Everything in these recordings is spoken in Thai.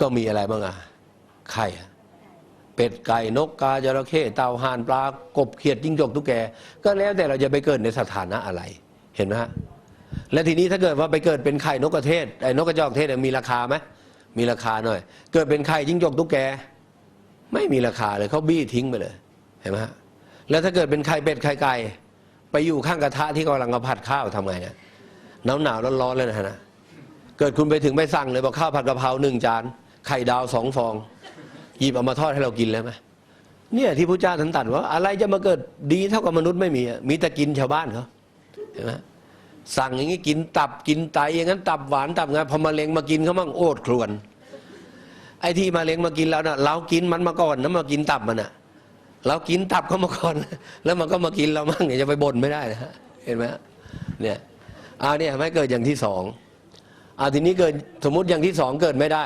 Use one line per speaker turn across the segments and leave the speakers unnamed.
ก็มีอะไรบ้างอะไข่เป็ดไก่นกกาจระเข้เต่าห่านปลากบเขียดจิ้งจกตุ๊กแก ก็แล้วแต่เราจะไปเกิดในสถานะอะไร เห็นไหมฮะและทีนี้ถ้าเกิดว่าไปเกิดเป็นไข่นกกระเทศไอ้นกกระจอกเทศเนี่ยมีราคาไหมมีราคาหน่อย เกิดเป็นไข่จิ้งจกตุ๊กแก ไม่มีราคาเลยเขาบี้ทิ้งไปเลยเห็นไหมฮะแล้วถ้าเกิดเป็นไข่เป็ดไข่ไก่ไปอยู่ข้างกระทะที่กำลังกระผัดข้าวทำไงเนี่ยหนาวหนาวร้อนๆเลยนะฮะนะเกิดคุณไปถึงไปสั่งเลยบอกข้าวผัดกะเพราหนึ่งจาน ไข่ดาวสองฟอง หยิบเอามาทอดให้เรากินแล้วไหมเนี่ยที่พระเจ้าท่านตรัสว่า อะไรจะมาเกิดดีเท่ากับมนุษย์ไม่มี มีแต่กินชาวบ้านเขาเห็นไหมสั่งอย่างนี้กินตับกินไตอย่างนั้นตับหวานตับงาพอมาเลงมากินเขามั่งโอดครวน ไอ้ที่มาเลงมากินแล้วนะเรากินมันมาก่อนนะมากินตับมันอะเรากินตับเขามาก่อน แล้วมันก็มากินเรามั่งเนี่ยจะไปบ่นไม่ได้นะเห็นไหมเนี่ยอาเนี่ยไม่เกิดอย่างที่สองอาทีนี้เกิดสมมติอย่างที่สองเกิดไม่ได้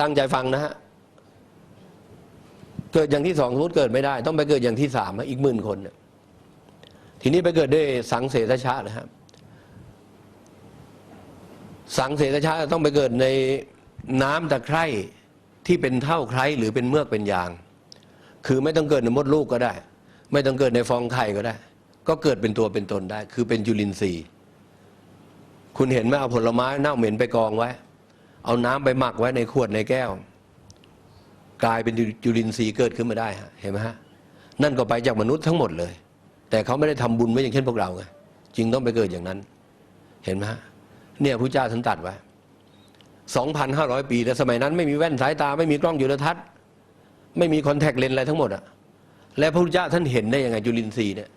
ตั้งใจฟังนะฮะเกิดอย่างที่สองสมมติเกิดไม่ได้ ต้องไปเกิดอย่างที่สามอีกหมื่นคนเนี่ยทีนี้ไปเกิดด้วยสังเสรชาตินะครับ สังเสรชาติต้องไปเกิดในน้ำตะไคร่ที่เป็นเท่าไคร้หรือเป็นเมือกเป็นยาง คือไม่ต้องเกิดในมดลูกก็ได้ ไม่ต้องเกิดในฟองไข่ก็ได้ ก็เกิดเป็นตัวเป็นตนได้ คือเป็นจุลินทรีย์ คุณเห็นไหมเอาผลไม้เน่าเหม็นไปกองไว้ เอาน้ำไปหมักไว้ในขวดในแก้ว กลายเป็นจุลินทรีย์เกิดขึ้นมาได้เห็นไหมฮะนั่นก็ไปจากมนุษย์ทั้งหมดเลย แต่เขาไม่ได้ทำบุญไว้อย่างเช่นพวกเราไงจึงต้องไปเกิดอย่างนั้น เห็นไหมฮะเนี่ยพระเจ้าท่านตัดไว้2,500 ปี แต่สมัยนั้นไม่มีแว่นสายตาไม่มีกล้องจุลทรรศน์ ไม่มีคอนแทคเลนส์อะไรทั้งหมดอะและพระพุทธเจ้าท่านเห็นได้ยังไงจุลินทรีย์เนี่ย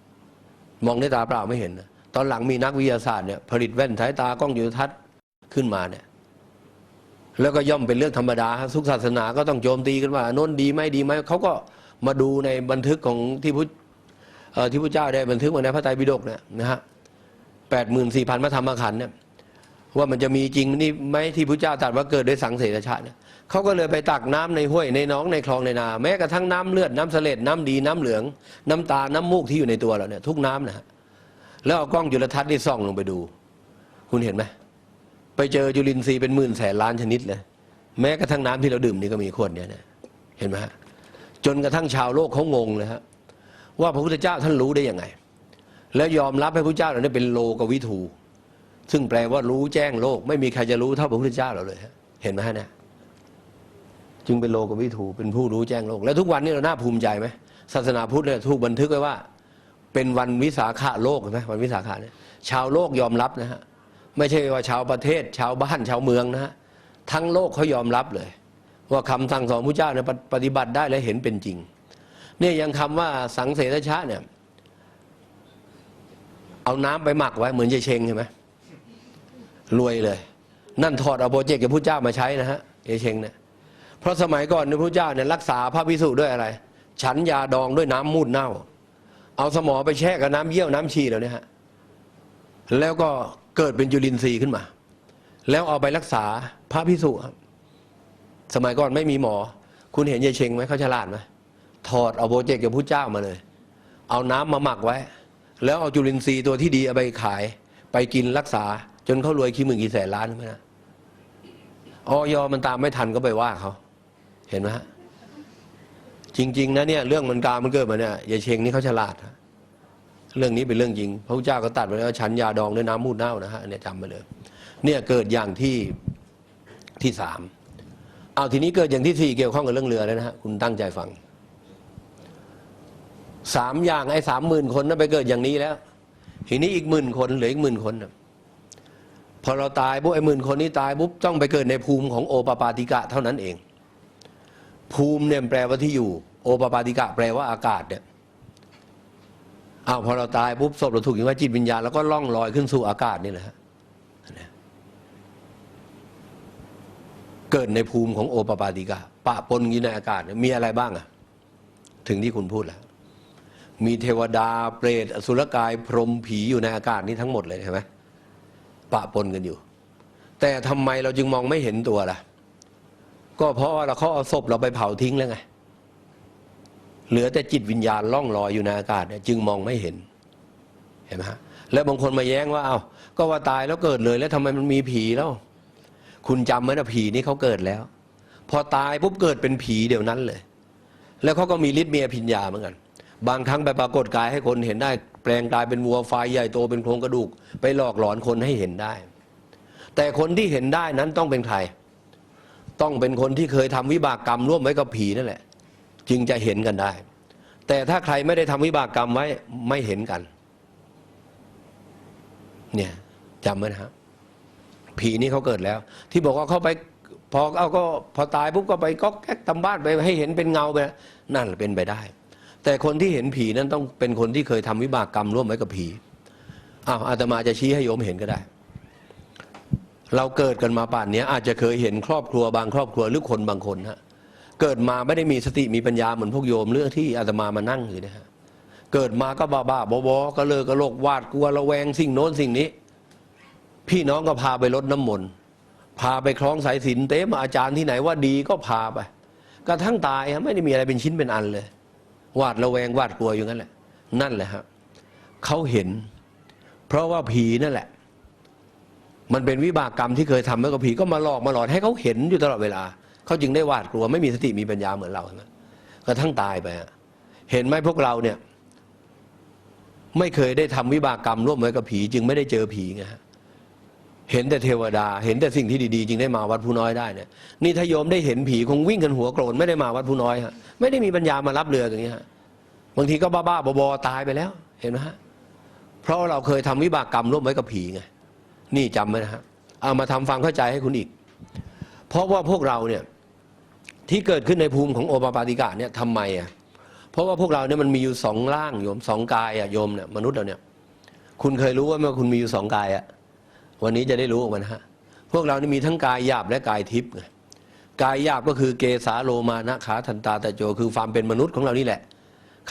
มองด้วยตาเปล่าไม่เห็น ตอนหลังมีนักวิทยาศาสตร์เนี่ยผลิตแว่นสายตากล้องจุลทรรศน์ขึ้นมาเนี่ย แล้วก็ย่อมเป็นเรื่องธรรมดาฮะทุกศาสนาก็ต้องโจมตีกันว่าโน้นดีไหมดีไหมเขาก็มาดูในบันทึกของที่พุทธที่พระเจ้าได้บันทึกมาในพระไตรปิฎกเนี่ยนะฮะแปดหมื่นสี่พันพระธรรมขันธ์เนี่ยว่ามันจะมีจริงนี่ไหมที่พระเจ้าตรัสว่าเกิดด้วยสังเสรชาติเนี่ยเขาก็เลยไปตักน้ำในห้วยในหนองในคลองในนา แม้กระทั่งน้ำเลือดน้ำเสลดน้ำดีน้ำเหลือง น้ำตาน้ำมูกที่อยู่ในตัวเราเนี่ยทุกน้ำนะฮะแล้วเอากล้องจุลทรรศน์นี่ส่องลงไปดู คุณเห็นไหม ไปเจอจุลินทรีย์เป็นหมื่นแสนล้านชนิดเลยแม้กระทั่งน้ำที่เราดื่มนี่ก็มีขวดเนี่ยนะเห็นไหมฮะจนกระทั่งชาวโลกเขางงเลยฮะว่าพระพุทธเจ้าท่านรู้ได้ยังไง แล้วยอมรับให้พระพุทธเจ้าเราเนี่ยเป็นโลกวิถูซึ่งแปลว่ารู้แจ้งโลก ไม่มีใครจะรู้เท่าพระพุทธเจ้าเราเลยฮะเห็นไหมฮะเนี่ยจึงเป็นโลกวิถูเป็นผู้รู้แจ้งโลก แล้วทุกวันนี้เราน่าภูมิใจไหมศาสนาพุทธเนี่ยถูกบันทึกไว้ว่า เป็นวันวิสาขะโลกเห็นไหมวันวิสาขะเนี่ยชาวโลกยอมรับนะฮะ ไม่ใช่ว่าชาวประเทศ ชาวบ้านชาวเมืองนะฮะทั้งโลกเขายอมรับเลย ว่าคำสั่งสอนพระเจ้าเนี่ยปฏิบัติได้และเห็นเป็นจริง เนี่ยยังคำว่าสังเสรชะเนี่ยเอาน้ำไปหมักไว้เหมือนยายเชงใช่ไหมรวยเลย นั่นถอดเอาโปรเจกต์กับพระเจ้ามาใช้นะฮะเอเชงเนี่ยเพราะสมัยก่อนเนี่ยพระเจ้าเนี่ยรักษาพระพิสุด้วยอะไร ฉันยาดองด้วยน้ำมูดเน่า เอาสมอไปแช่กับน้ำเยี่ยวน้ำฉี่แล้วเนี่ยฮะแล้วก็ เกิดเป็นจุลินทรีย์ขึ้นมา แล้วเอาไปรักษาพระพิสุครับสมัยก่อนไม่มีหมอ คุณเห็นยายเชงไหมเขาฉลาดไหมถอดเอาโปรเจกต์กับพระเจ้ามาเลย เอาน้ำมาหมักไว้ แล้วเอาจุลินทรีย์ตัวที่ดีเอาไปขาย ไปกินรักษา จนเขารวยกี่หมื่นกี่แสนล้านใช่ไหมนะออยมันตามไม่ทันก็ไปว่าเขาเห็นไหมฮะจริง ๆ นะเนี่ยเรื่องมันกามันเกิดมาเนี่ยยายเชงนี่เขาฉลาดฮะ เรื่องนี้เป็นเรื่องจริง พระพุทธเจ้าก็ตัดไว้แล้วฉันยาดองด้วยน้ำมูดเน่านะฮะเนี่ยจำไปเลย เนี่ยเกิดอย่างที่ที่สามเอาทีนี้เกิดอย่างที่สี่เกี่ยวข้องกับเรื่องเรือแล้วนะฮะคุณตั้งใจฟังสามอย่างไอ้สามหมื่นคนนั้นไปเกิดอย่างนี้แล้ว ทีนี้อีกหมื่นคนเหลืออีกหมื่นคนพอเราตายปุ๊บไอ้หมื่นคนนี้ตายปุ๊บต้องไปเกิดในภูมิของโอปปาติกะเท่านั้นเอง ภูมิเนี่ยแปลว่าที่อยู่ โอปปาติกะแปลว่าอากาศเนี่ย อ้าวพอเราตายปุ๊บศพเราถูกยิงว่าจิตวิญญาณแล้วก็ล่องลอยขึ้นสู่อากาศนี่แหละเกิดในภูมิของโอปปาติกะปะปนอยู่ในอากาศมีอะไรบ้างอะถึงที่คุณพูดแล้วมีเทวดาเปรตอสุรกายพรหมผีอยู่ในอากาศนี้ทั้งหมดเลยใช่ไหมปะปนกันอยู่ แต่ทำไมเราจึงมองไม่เห็นตัวล่ะ ก็เพราะว่าเราเขาเอาศพเราไปเผาทิ้งแล้วไง เหลือแต่จิตวิญญาณล่องลอยอยู่ในอากาศจึงมองไม่เห็นเห็นไหมฮะแล้วบางคนมาแย้งว่าเอา้าก็ว่าตายแล้วเกิดเลย แล้วทำไมมันมีผีแล้ว คุณจำไหมนะผีนี่เขาเกิดแล้ว พอตายปุ๊บเกิดเป็นผีเดี๋ยวนั้นเลย แล้วเขาก็มีฤทธิ์มีอภิญญาเหมือนกัน บางครั้งไปปรากฏกายให้คนเห็นได้ แปลงกายเป็นวัวไฟใหญ่โตเป็นโครงกระดูก ไปหลอกหลอนคนให้เห็นได้ แต่คนที่เห็นได้นั้นต้องเป็นใคร ต้องเป็นคนที่เคยทำวิบากกรรมร่วมไว้กับผีนั่นแหละ จึงจะเห็นกันได้ แต่ถ้าใครไม่ได้ทำวิบากกรรมไว้ไม่เห็นกัน เนี่ยจำไว้นะครับผีนี่เขาเกิดแล้ว ที่บอกว่าเขาไปพอเอาก็พอตายปุ๊บก็ไปก็แก๊กตำบ้านไปให้เห็นเป็นเงาไปนั่นเป็นไปได้ แต่คนที่เห็นผีนั้นต้องเป็นคนที่เคยทำวิบากกรรมร่วมไว้กับผีอ้าวอาตมาจะชี้ให้โยมเห็นก็ได้ เราเกิดกันมาป่านนี้อาจจะเคยเห็นครอบครัวบางครอบครัวหรือคนบางคนฮะ เกิดมาไม่ได้มีสติมีปัญญาเหมือนพวกโยมเรื่องที่อาตมามานั่งอยู่นะฮะเกิดมาก็บ้าบ้าบอๆก็เลยก็โลกวาดกลัวระแวงสิ่งโน้นสิ่งนี้ พี่น้องก็พาไปรดน้ำมนต์พาไปคล้องสายสินเต็มอาจารย์ที่ไหนว่าดีก็พาไปกระทั่งตายฮะไม่ได้มีอะไรเป็นชิ้นเป็นอันเลย วาดระแวงวาดกลัวอยู่งั้นแหละ นั่นแหละครับเขาเห็น เพราะว่าผีนั่นแหละ มันเป็นวิบากกรรมที่เคยทำไว้กับผีก็มาหลอกมาหลอนให้เขาเห็นอยู่ตลอดเวลา เขาจึงได้วาดกลัวไม่มีสติมีปัญญาเหมือนเราใช่ไหมกระทั่งตายไปเห็นไหมพวกเราเนี่ย ไม่เคยได้ทำวิบากกรรมร่วมไว้กับผี จึงไม่ได้เจอผีไงเห็นแต่เทวดา เห็นแต่สิ่งที่ดีๆ จึงได้มาวัดผู้น้อยได้เนี่ยนี่ถ้าโยมได้เห็นผีคงวิ่งกันหัวโกรนไม่ได้มาวัดผู้น้อยฮะไม่ได้มีปัญญามารับเรืออย่างนี้ฮะบางทีก็บ้าๆบอๆตายไปแล้ว เห็นไหมฮะเพราะเราเคยทำวิบากกรรมร่วมไว้กับผีไงนี่จำไว้นะฮะเอามาทำฟังเข้าใจให้คุณอีก เพราะว่าพวกเราเนี่ย ที่เกิดขึ้นในภูมิของโอปปาติกะเนี่ยทำไมอะเพราะว่าพวกเราเนี่ยมันมีอยู่สองร่างโยมสองกายอะโยมเนี่ยมนุษย์เราเนี่ย คุณเคยรู้ว่าเมื่อคุณมีอยู่สองกายอะวันนี้จะได้รู้ออกมานะฮะพวกเรานี่มีทั้งกายหยาบและกายทิพย์ไงกายหยาบก็คือเกสาโลมานะขาทันตาตะโจคือความเป็นมนุษย์ของเรานี่แหละ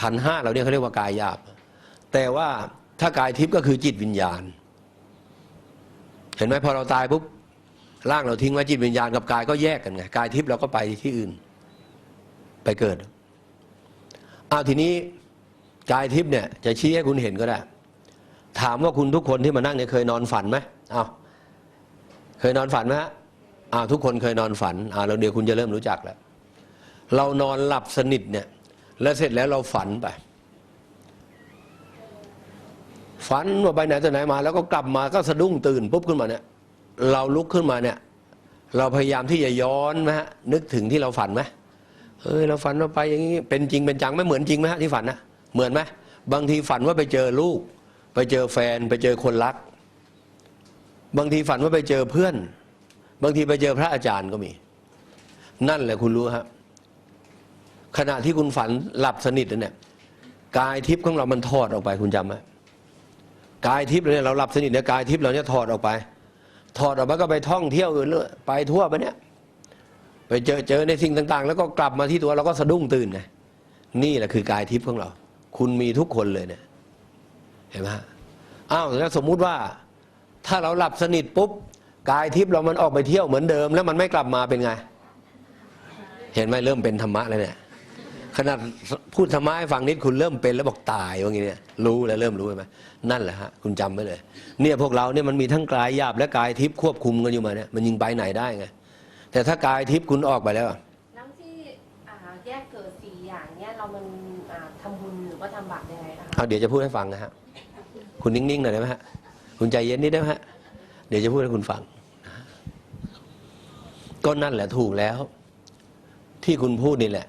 ขันห้าเราเนี่ยเขาเรียกว่ากายหยาบ แต่ว่าถ้ากายทิพย์ก็คือจิตวิญญาณ เห็นไหมพอเราตายปุ๊บ ร่างเราทิ้งไว้จิตวิญญาณกับกายก็แยกกันไงกายทิพย์เราก็ไปที่อื่น ไปเกิดเอาทีนี้กายทิพย์เนี่ยจะชี้ให้คุณเห็นก็ได้ ถามว่าคุณทุกคนที่มานั่งเนี่ยเคยนอนฝันไหมเอาเคยนอนฝันไหมฮะอ้าวทุกคนเคยนอนฝันอ่าแล้วเดี๋ยวคุณจะเริ่มรู้จักแล้ว เรานอนหลับสนิทเนี่ย แล้วเสร็จแล้วเราฝันไป ฝันว่าไปไหนแต่ไหนมา แล้วก็กลับมาก็สะดุ้งตื่นปุ๊บขึ้นมาเนี่ย เราลุกขึ้นมาเนี่ย เราพยายามที่จะย้อนไหมฮะนึกถึงที่เราฝันไหมเฮ้ยเราฝันว่าไปอย่างนี้เป็นจริงเป็นจังไม่เหมือนจริงไหมฮะที่ฝันนะเหมือนไหมบางทีฝันว่าไปเจอลูก ไปเจอแฟนไปเจอคนรัก บางทีฝันว่าไปเจอเพื่อน บางทีไปเจอพระอาจารย์ก็มี นั่นแหละคุณรู้ฮะขณะที่คุณฝันหลับสนิทเนี่ยกายทิพย์ของเรามันถอดออกไปคุณจำไหมกายทิพย์เนี่ยเราหลับสนิทเนี่ยกายทิพย์เราเนี่ยถอดออกไป ถอดออกมาก็ไปท่องเที่ยวอื่นเลยไปทั่วไปเนี่ย ไปเจอเจอในสิ่งต่าง ๆ แล้วก็กลับมาที่ตัวเราก็สะดุ้งตื่นไงนี่แหละคือกายทิพย์ของเรา คุณมีทุกคนเลยเนี่ย เห็นไหมอ้าวแล้วสมมุติว่า ถ้าเราหลับสนิทปุ๊บกายทิพย์เรามันออกไปเที่ยวเหมือนเดิม แล้วมันไม่กลับมาเป็นไง เห็นไหมเริ่มเป็นธรรมะแล้วเนี่ย ขนาดพูดธรรมะให้ฟังนิดคุณเริ่มเป็นแล้วบอกตายว่างี้เนี่ยรู้แล้วเริ่มรู้ไหมนั่นแหละฮะคุณจำไว้เลย เนี่ยพวกเราเนี่ยมันมีทั้งกายหยาบและกายทิพย์ควบคุมกันอยู่มาเนี่ยมันยิงไปไหนได้ไงแต่ถ้ากายทิพย์คุณออกไปแล้วอะ
แล้วที่อ่าแยกเกิดสี่อย่างเนี้ยเรามันอ่าทำบุญหรือว่าทำบาปยังไงนะคะ
เอาเดี๋ยวจะพูดให้ฟังนะฮะคุณนิ่งๆหน่อยได้ไหมฮะคุณใจเย็นนิดได้ไหมฮะเดี๋ยวจะพูดให้คุณฟังนะฮะก็นั่นแหละถูกแล้ว ที่คุณพูดนี่แหละ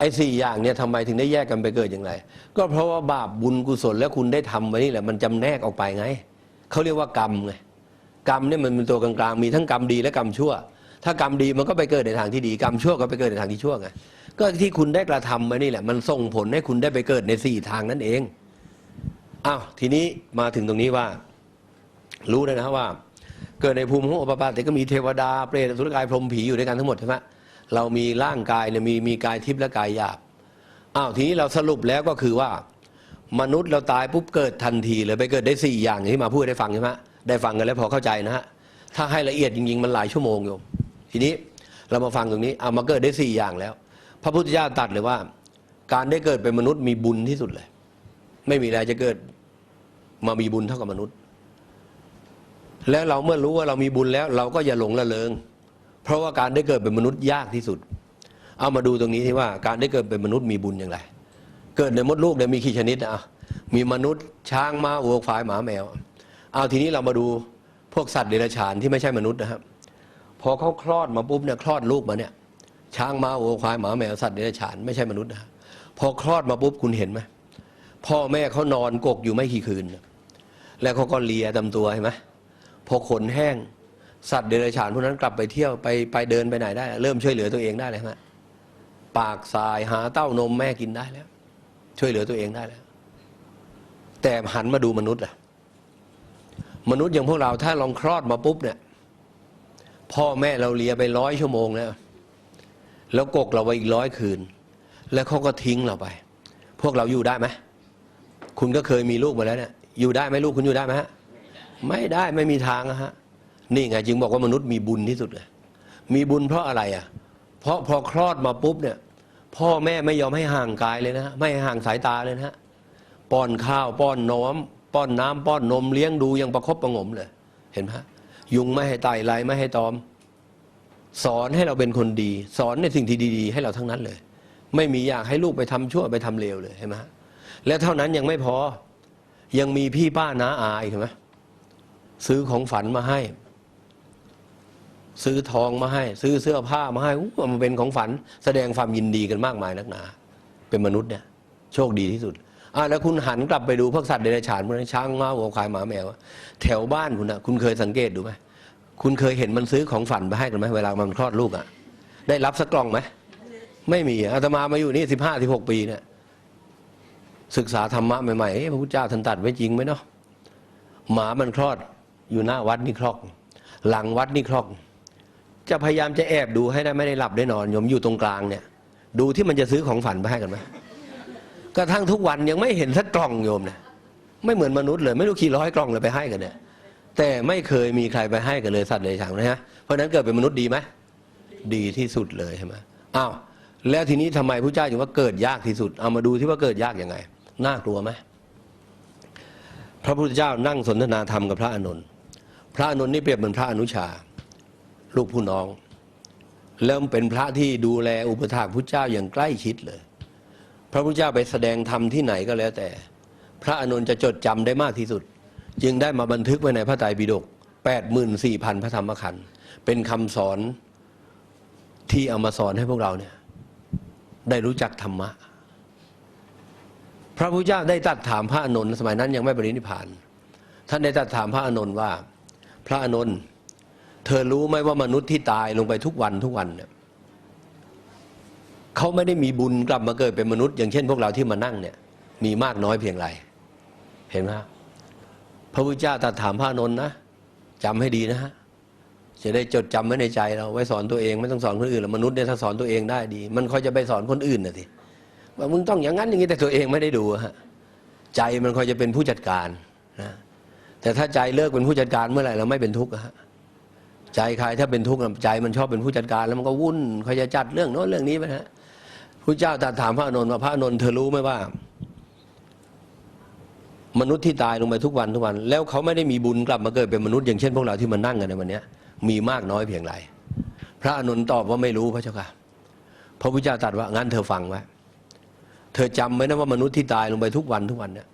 ไอ้สี่อย่างเนี่ยทำไมถึงได้แยกกันไปเกิดอย่างไร ก็เพราะว่าบาปบุญกุศลแล้วคุณได้ทำไว้นี่แหละมันจำแนกออกไปไงเขาเรียกว่ากรรมไงกรรมเนี่ยมันเป็นตัวกลางๆมีทั้งกรรมดีและกรรมชั่ว ถ้ากรรมดีมันก็ไปเกิดในทางที่ดีกรรมชั่วก็ไปเกิดในทางที่ชั่วไงก็ที่คุณได้กระทำมานี่แหละ มันส่งผลให้คุณได้ไปเกิดในสี่ทางนั่นเองอ้าวทีนี้มาถึงตรงนี้ว่า รู้แล้วนะว่า เกิดในภูมิของโอปปาติก็มีเทวดาเปรตสุรกายพรหมผีอยู่ด้วยกันทั้งหมดใช่ไหม เรามีร่างกายเนี่ยมีมีกายทิพย์และกายหยาบอ้าวทีนี้เราสรุปแล้วก็คือว่า มนุษย์เราตายปุ๊บเกิดทันทีเลยไปเกิดได้สี่อย่างอย่างที่มาพูดได้ฟังใช่ไหมได้ฟังกันแล้วพอเข้าใจนะฮะถ้าให้ละเอียดจริง ๆ มันหลายชั่วโมงโยมทีนี้เรามาฟังตรงนี้เอามาเกิดได้สี่อย่างแล้ว พระพุทธเจ้าตรัดเลยว่า การได้เกิดเป็นมนุษย์มีบุญที่สุดเลย ไม่มีอะไรจะเกิดมามีบุญเท่ากับมนุษย์ แล้วเราเมื่อรู้ว่าเรามีบุญแล้ว เราก็อย่าหลงละเลง เพราะว่าการได้เกิดเป็นมนุษย์ยากที่สุด เอามาดูตรงนี้ที่ว่าการได้เกิดเป็นมนุษย์มีบุญอย่างไร เกิดในมดลูกเนี่ยมีกี่ชนิดอะมีมนุษย์ช้างม้าวัวควายหมาแมว เอาทีนี้เรามาดูพวกสัตว์เดรัจฉานที่ไม่ใช่มนุษย์นะครับพอเขาคลอดมาปุ๊บเนี่ยคลอดลูกมาเนี่ยช้างม้าวัวควายหมาแมวสัตว์เดรัจฉานไม่ใช่มนุษย์นะพอคลอดมาปุ๊บคุณเห็นไหมพ่อแม่เขานอนกกอยู่ไม่กี่คืน แล้วเขาก็เลียตามตัวเห็นไหมพอขนแห้ง สัตว์เดรัจฉานพวกนั้นกลับไปเที่ยวไปไปเดินไปไหนได้ เริ่มช่วยเหลือตัวเองได้เลยฮะปากทรายหาเต้านมแม่กินได้แล้ว ช่วยเหลือตัวเองได้แล้ว แต่หันมาดูมนุษย์ล่ะ มนุษย์อย่างพวกเราถ้าลองคลอดมาปุ๊บเนี่ย พ่อแม่เราเลียไปร้อยชั่วโมงแล้ว แล้วกกเราไปอีกร้อยคืน แล้วเขาก็ทิ้งเราไป พวกเราอยู่ได้ไหมคุณก็เคยมีลูกมาแล้วเนี่ยอยู่ได้ไหมลูกคุณอยู่ได้ไหมฮะไม่ได้ไม่มีทางอะฮะ นี่ไงจึงบอกว่ามนุษย์มีบุญที่สุดเลยมีบุญเพราะอะไรอะ เพราะพอคลอดมาปุ๊บเนี่ย พ่อแม่ไม่ยอมให้ห่างกายเลยนะไม่ให้ห่างสายตาเลยนะป้อนข้าวป้อนนมป้อนน้ำป้อนนมเลี้ยงดูยังประคบประงมเลย เห็นไหมยุงไม่ให้ไต่ไรไม่ให้ตอม สอนให้เราเป็นคนดี สอนในสิ่งที่ดี ๆ ให้เราทั้งนั้นเลย ไม่มีอยากให้ลูกไปทำชั่วไปทำเลวเลยเห็นไหมและเท่านั้นยังไม่พอยังมีพี่ป้าน้าอาอีกเห็นไหมซื้อของฝันมาให้ ซื้อทองมาให้ ซื้อเสื้อผ้ามาให้อู้มันเป็นของฝัน แสดงความยินดีกันมากมายนักหนา เป็นมนุษย์เนี่ย โชคดีที่สุดอ่าแล้วคุณหันกลับไปดูพวกสัตว์เดรัจฉานพวกนั้นช้างม้าวัวควายหมาแมวแถวบ้านคุณนะคุณเคยสังเกตดูไหมคุณเคยเห็นมันซื้อของฝันไปให้กันไหมเวลามันคลอดลูกอะ ได้รับสักกล่องไหมไม่มีอาตมามาอยู่นี่สิบห้าสิบหกปีเนี่ยศึกษาธรรมะใหม่ๆพระพุทธเจ้าท่านตัดไว้จริงไหมเนาะหมามันคลอดอยู่หน้าวัดนี่คลอก หลังวัดนี่คลอก จะพยายามจะแอบดูให้ได้ไม่ได้หลับได้นอนโยมอยู่ตรงกลางเนี่ย ดูที่มันจะซื้อของฝันไปให้กันไหมกระทั่งทุกวันยังไม่เห็นสักกล่องโยมเนี่ยไม่เหมือนมนุษย์เลย ไม่รู้กี่ร้อยกล่องเลยไปให้กันเนี่ย แต่ไม่เคยมีใครไปให้กันเลยสัตว์เลยฉางนะฮะเพราะฉะนั้นเกิดเป็นมนุษย์ดีไหมดีที่สุดเลยใช่ไหมอ้าวแล้วทีนี้ทำไมพระเจ้าถึงว่าเกิดยากที่สุด เอามาดูที่ว่าเกิดยากยังไง น่ากลัวไหมพระพุทธเจ้านั่งสนทนาธรรมกับพระอานนพระอานนนี่เปรียบเหมือนพระอนุชา ลูกผู้น้องแล้วเป็นพระที่ดูแลอุปถากพุทธเจ้าอย่างใกล้ชิดเลย พระพุทธเจ้าไปแสดงธรรมที่ไหนก็แล้วแต่ พระอานนจะจดจำได้มากที่สุด จึงได้มาบันทึกไว้ในพระไตรปิฎก84,000 พระธรรมขันธ์เป็นคำสอนที่เอามาสอนให้พวกเราเนี่ยได้รู้จักธรรมะ พระพุทธเจ้าได้ตัดถามพระอานนสมัยนั้นยังไม่ปรินิพาน ท่านได้ตัดถามพระอานนว่า พระอานนท์ เธอรู้ไหมว่ามนุษย์ที่ตายลงไปทุกวันทุกวันเนี่ยเขาไม่ได้มีบุญกลับมาเกิดเป็นมนุษย์ อย่างเช่นพวกเราที่มานั่งเนี่ย มีมากน้อยเพียงไร เห็นไหมพระพุทธเจ้าตรัสถามพระนนท์นะจำให้ดีนะฮะจะได้จดจำไว้ในใจเราไว้สอนตัวเองไม่ต้องสอนคนอื่นหรอกมนุษย์เนี่ยถ้าสอนตัวเองได้ดี มันค่อยจะไปสอนคนอื่นนะทีว่ามึงต้องอย่างนั้นอย่างนี้แต่ตัวเองไม่ได้ดูฮะใจมันค่อยจะเป็นผู้จัดการนะแต่ถ้าใจเลิกเป็นผู้จัดการเมื่อไหร่เราไม่เป็นทุกข์ฮะ ใจใครถ้าเป็นทุกข์ใจมันชอบเป็นผู้จัดการ แล้วมันก็วุ่นค่อยจะจัดเรื่องโน้นเรื่องนี้ไปฮะพระเจ้าตรัสถามพระอนนท์ว่าพระอนนท์เธอรู้ไหมว่า มนุษย์ที่ตายลงไปทุกวันทุกวัน แล้วเขาไม่ได้มีบุญกลับมาเกิดเป็นมนุษย์อย่างเช่นพวกเราที่มานั่งกันในวันนี้มีมากน้อยเพียงไรพระอานนตอบว่าไม่รู้พระเจ้าค่ะพระพุทธเจ้าตรัสว่างั้นเธอฟังไว้เธอจำไว้นะว่ามนุษย์ที่ตายลงไปทุกวันทุกวันเนี่ย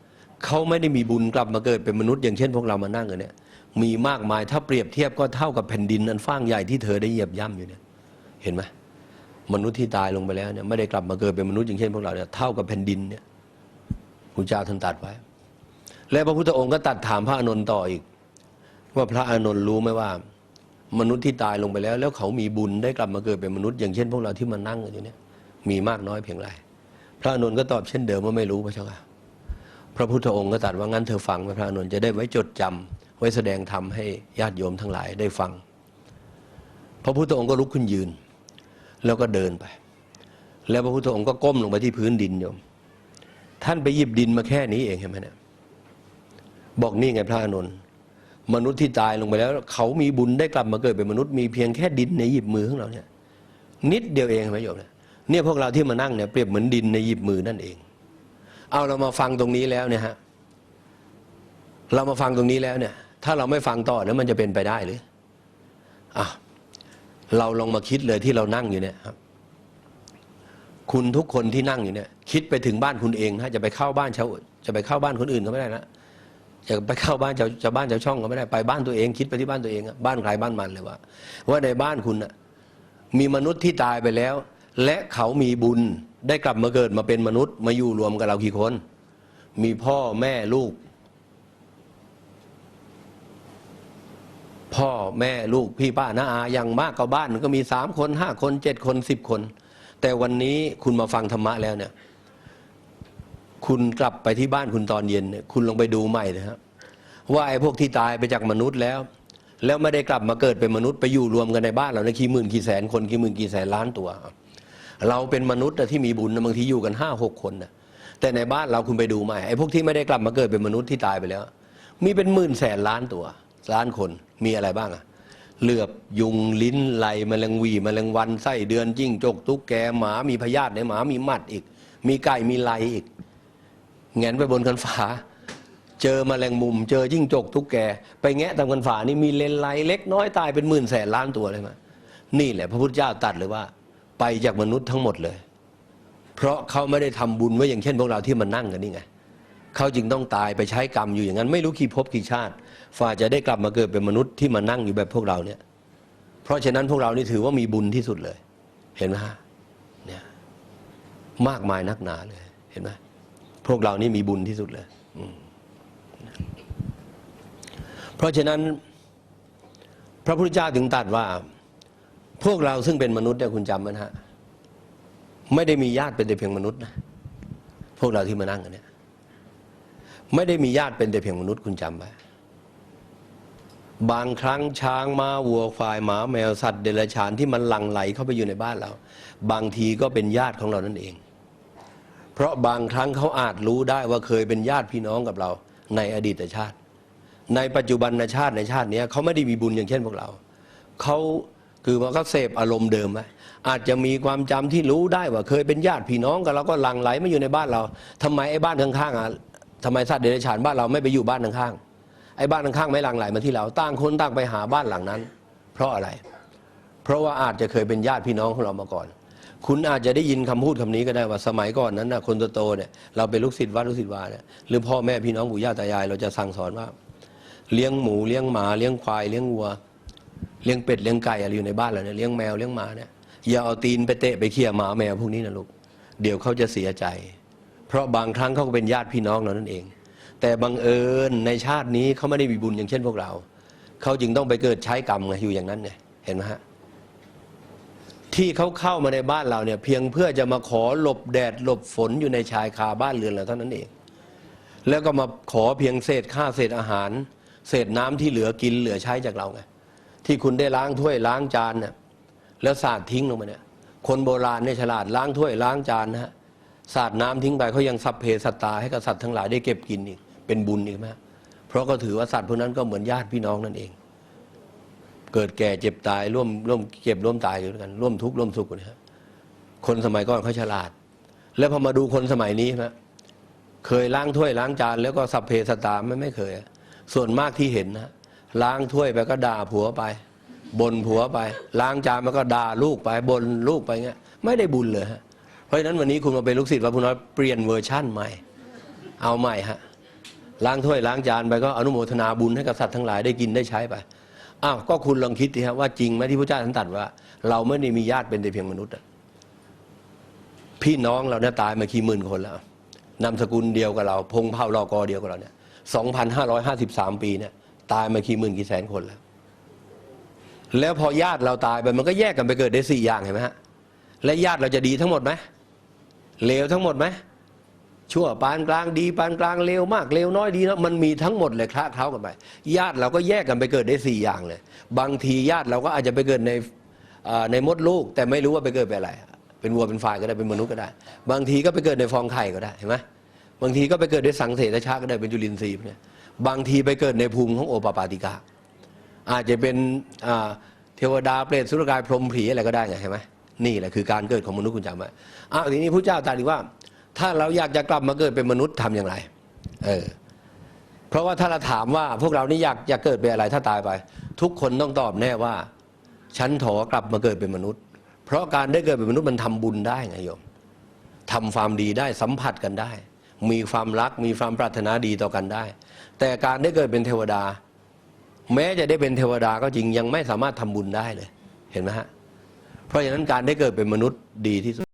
เขาไม่ได้มีบุญกลับมาเกิดเป็นมนุษย์อย่างเช่นพวกเรามานั่งกันเนี่ย มีมากมายถ้าเปรียบเทียบก็เท่ากับแผ่นดินอันฟ้างใหญ่ที่เธอได้เหยียบย่ำอยู่เนี่ยเห็นไหมมนุษย์ที่ตายลงไปแล้วเนี่ยไม่ได้กลับมาเกิดเป็นมนุษย์อย่างเช่นพวกเราเนี่ยเท่ากับแผ่นดินเนี่ยพระเจ้าท่านตรัสไว้ และพระพุทธองค์ก็ตัดถามพระอานนท์ต่ออีก ว่าพระอานนท์รู้ไหมว่า มนุษย์ที่ตายลงไปแล้ว แล้วเขามีบุญได้กลับมาเกิดเป็นมนุษย์อย่างเช่นพวกเราที่มานั่งอยู่เนี่ยมีมากน้อยเพียงไรพระอานนท์ก็ตอบเช่นเดิมว่าไม่รู้พระเจ้าค่ะพระพุทธองค์ก็ตรัสว่างั้นเธอฟังไว้พระอานนท์จะได้ไว้จดจำ ไว้แสดงธรรมให้ญาติโยมทั้งหลายได้ฟัง พระพุทธองค์ก็ลุกขึ้นยืน แล้วก็เดินไป แล้วพระพุทธองค์ก็ก้มลงไปที่พื้นดินโยม ท่านไปหยิบดินมาแค่นี้เองเห็นไหมเนี่ยบอกนี่ไงพระอานนมนุษย์ที่ตายลงไปแล้ว เขามีบุญได้กลับมาเกิดเป็นมนุษย์มีเพียงแค่ดินในหยิบมือของเราเนี่ย นิดเดียวเองไหมโยมเนี่ยเนี่ยพวกเราที่มานั่งเนี่ยเปรียบเหมือนดินในหยิบมือนั่นเอง เอาเรามาฟังตรงนี้แล้วเนี่ยฮะเรามาฟังตรงนี้แล้วเนี่ย ถ้าเราไม่ฟังต่อนี่ยมันจะเป็นไปได้หรืออะเราลองมาคิดเลยที่เรานั่งอยู่เนี่ยครับ คุณทุกคนที่นั่งอยู่เนี่ย คิดไปถึงบ้านคุณเองนะจะไปเข้าบ้านชาวจะไปเข้าบ้านคนอื่นก็ไม่ได้นะจะไปเข้าบ้านชาวชาวบ้านชาวช่องก็ไม่ได้ไปบ้านตัวเอง คิดไปที่บ้านตัวเองอะบ้านใครบ้านมันเลยว่า ว่าในบ้านคุณน่ะมีมนุษย์ที่ตายไปแล้ว และเขามีบุญได้กลับมาเกิดมาเป็นมนุษย์มาอยู่รวมกับเรากี่คน มีพ่อแม่ลูก พ่อแม่ลูกพี่ป้าน้าอาอย่างมากก็บ้านก็มีสามคนห้าคนเจ็ดคนสิบคน แต่วันนี้คุณมาฟังธรรมะแล้วเนี่ย คุณกลับไปที่บ้านคุณตอนเย็นเนี่ยคุณลองไปดูใหม่นะครับว่าไอ้พวกที่ตายไปจากมนุษย์แล้ว แล้วไม่ได้กลับมาเกิดเป็นมนุษย์ไปอยู่รวมกันในบ้านเราในยกี่หมื่นกี่แสนคนกี่หมื่นกี่แสนล้านตัว เราเป็นมนุษย์ที่มีบุญบางทีอยู่กันห้าหกคนนะแต่ในบ้านเราคุณไปดูใหม่ไอ้พวกที่ไม่ได้กลับมาเกิดเป็นมนุษย์ที่ตายไปแล้ว มีเป็นหมื่นแสนล้านตัว ล้านคนมีอะไรบ้างอะเหลือบยุงลิ้นไหลแมลงวีแมลงวันไส้เดือนจิ้งจกตุ๊กแกหมามีพยาธิในหมามีมัดอีก มีไก่มีไลอีกแงนไปบนคันฝา เจอแมลงมุม เจอจิ้งจกตุ๊กแก ไปแงะตามคันฝานี่มีเลนไลเล็กน้อยตายเป็นหมื่นแสนล้านตัวเลยมั้ยนี่แหละพระพุทธเจ้าตัดเลยว่า ไปจากมนุษย์ทั้งหมดเลย เพราะเขาไม่ได้ทำบุญไว้อย่างเช่นพวกเราที่มานั่งกันนี่ไงเขาจึงต้องตายไปใช้กรรมอยู่อย่างนั้น ไม่รู้กี่ภพกี่ชาติ ฝ่าจะได้กลับมาเกิดเป็นมนุษย์ที่มานั่งอยู่แบบพวกเราเนี่ย เพราะฉะนั้นพวกเรานี่ถือว่ามีบุญที่สุดเลย เห็นไหมฮะเนี่ยมากมายนักหนาเลยเห็นไหมพวกเรานี่มีบุญที่สุดเลยเพราะฉะนั้น พระพุทธเจ้าถึงตรัสว่า พวกเราซึ่งเป็นมนุษย์เนี่ยคุณจำไว้นฮะไม่ได้มีญาติเป็นแต่เพียงมนุษย์นะพวกเราที่มานั่งกันเนี่ย ไม่ได้มีญาติเป็นแต่เพียงมนุษย์คุณจำไว้ บางครั้งช้างม้าวัวควายหมาแมวสัตว์เดรัจฉานที่มันหลั่งไหลเข้าไปอยู่ในบ้านเรา บางทีก็เป็นญาติของเรานั่นเอง เพราะบางครั้งเขาอาจรู้ได้ว่าเคยเป็นญาติพี่น้องกับเรา ในอดีตชาติ ในปัจจุบันชาติในชาตินี้เขาไม่ได้มีบุญอย่างเช่นพวกเราเขาคือว่าเขาเสพอารมณ์เดิมไว้อาจจะมีความจำที่รู้ได้ว่าเคยเป็นญาติพี่น้องกับเราก็หลั่งไหลมาอยู่ในบ้านเราทำไมไอ้บ้านข้างๆอะทำไมสัตว์เดรัจฉานบ้านเราไม่ไปอยู่บ้านข้างๆ ไอ้บ้านข้างๆไม่หลังไหลมาที่เราต่างคนต่างไปหาบ้านหลังนั้น เพราะอะไร เพราะว่าอาจจะเคยเป็นญาติพี่น้องของเรามาก่อน คุณอาจจะได้ยินคำพูดคำนี้ก็ได้ว่าสมัยก่อนนั้นนะคนโตๆเนี่ยเราเป็นลูกศิษย์วัดลูกศิษย์วาเนี่ยหรือพ่อแม่พี่น้องปู่ย่าตายาย เราจะสั่งสอนว่า เลี้ยงหมูเลี้ยงหมาเลี้ยงควายเลี้ยงวัว เลี้ยงเป็ดเลี้ยงไก่อะไรอยู่ในบ้านเราเนี่ยเลี้ยงแมวเลี้ยงหมาเนี่ยอย่าเอาตีนไปเตะไปเขี่ยหมาแมวพวกนี้นะลูกเดี๋ยวเขาจะเสียใจ เพราะบางครั้งเขาก็เป็นญาติพี่น้องเรานั่นเอง แต่บังเอิญในชาตินี้เขาไม่ได้มีบุญอย่างเช่นพวกเรา เขาจึงต้องไปเกิดใช้กรรมไงอยู่อย่างนั้นไงเห็นไหมฮะที่เขาเข้ามาในบ้านเราเนี่ยเพียงเพื่อจะมาขอหลบแดดหลบฝนอยู่ในชายคาบ้านเรือนเราเท่านั้นเอง แล้วก็มาขอเพียงเศษข้าวเศษอาหาร เศษน้ำที่เหลือกินเหลือใช้จากเราไงที่คุณได้ล้างถ้วยล้างจานเนี่ยแล้วสาดทิ้งลงมาเนี่ย คนโบราณเนี่ยฉลาดล้างถ้วยล้างจานนะฮะสาดน้ำทิ้งไปเขายังสัพเพสัตตาให้กับสัตว์ทั้งหลายได้เก็บกินอีก เป็นบุญอีกไหมเพราะก็ถือว่าสัตว์พวกนั้นก็เหมือนญาติพี่น้องนั่นเอง เกิดแก่เจ็บตายร่วมร่วมเจ็บร่วมตายอยู่ด้วยกัน ร่วมทุกข์ร่วมสุขกันะครับคนสมัยก่อนเขาฉลาด แล้วพอมาดูคนสมัยนี้นะเคยล้างถ้วยล้างจานแล้วก็สัพเพสตตาไม่ไม่เคย ส่วนมากที่เห็นนะล้างถ้วยไปก็ด่าผัวไปบ่นผัวไป ล้างจานมันก็ด่าลูกไปบ่นลูกไปเงี้ยไม่ได้บุญเลยฮะเพราะฉะนั้นวันนี้คุณมาเป็นลูกศิษย์วัดพุทธน้อยเปลี่ยนเวอร์ชั่นใหม่ เอาใหม่ฮะ ล้างถ้วยล้างจานไปก็อนุโมทนาบุญให้กับสัตว์ทั้งหลายได้กินได้ใช้ไปอ้าวก็คุณลองคิดดิครับว่าจริงไหมที่พระเจ้าท่านตรัสว่า เราไม่ได้มีญาติเป็นแต่เพียงมนุษย์พี่น้องเราเนี่ยตายมากี่หมื่นคนแล้วนามสกุลเดียวกับเรา พงเผ่ารอกอเดียวกับเราเนี่ยสองพันห้าร้อยห้าสิบสามปีเนี่ยตายมากี่หมื่นกี่แสนคนแล้ว แล้วพอญาติเราตายไปมันก็แยกกันไปเกิดได้สี่อย่างเห็นไหมฮะและญาติเราจะดีทั้งหมดไหมเลวทั้งหมดไหม ชั่วปานกลางดีปานกลางเลวมากเลวน้อยดีนะมันมีทั้งหมดเลยคละเคล้ากันไปญาติเราก็แยกกันไปเกิดได้สี่อย่างเลย บางทีญาติเราก็อาจจะไปเกิดในในมดลูก แต่ไม่รู้ว่าไปเกิดเป็นอะไร เป็นวัวเป็นฝ่ายก็ได้เป็นมนุษย์ก็ได้ บางทีก็ไปเกิดในฟองไข่ก็ได้เห็นไหมบางทีก็ไปเกิดในสังเสตชาก็ได้เป็นจุลินทรีย์เนี่ยบางทีไปเกิดในภูมิของโอปปาติกาอาจจะเป็นเทวดาเปรตสุรกายพรหมผีอะไรก็ได้ไงเห็นไหมนี่แหละคือการเกิดของมนุษย์คุณจำไว้อ้าวทีนี้พระเจ้าตรัสอีว่า ถ้าเราอยากจะกลับมาเกิดเป็นมนุษย์ทำอย่างไร เออ เพราะว่าถ้าเราถามว่าพวกเรานี่อยากอยากเกิดเป็นอะไรถ้าตายไป ทุกคนต้องตอบแน่ว่า ฉันถอกลับมาเกิดเป็นมนุษย์ เพราะการได้เกิดเป็นมนุษย์มันทำบุญได้ไงโยมทำความดีได้สัมผัสกันได้ มีความรักมีความปรารถนาดีต่อกันได้ แต่การได้เกิดเป็นเทวดา แม้จะได้เป็นเทวดาก็จริงยังไม่สามารถทำบุญได้เลย เห็นไหมฮะเพราะฉะนั้นการได้เกิดเป็นมนุษย์ดีที่สุด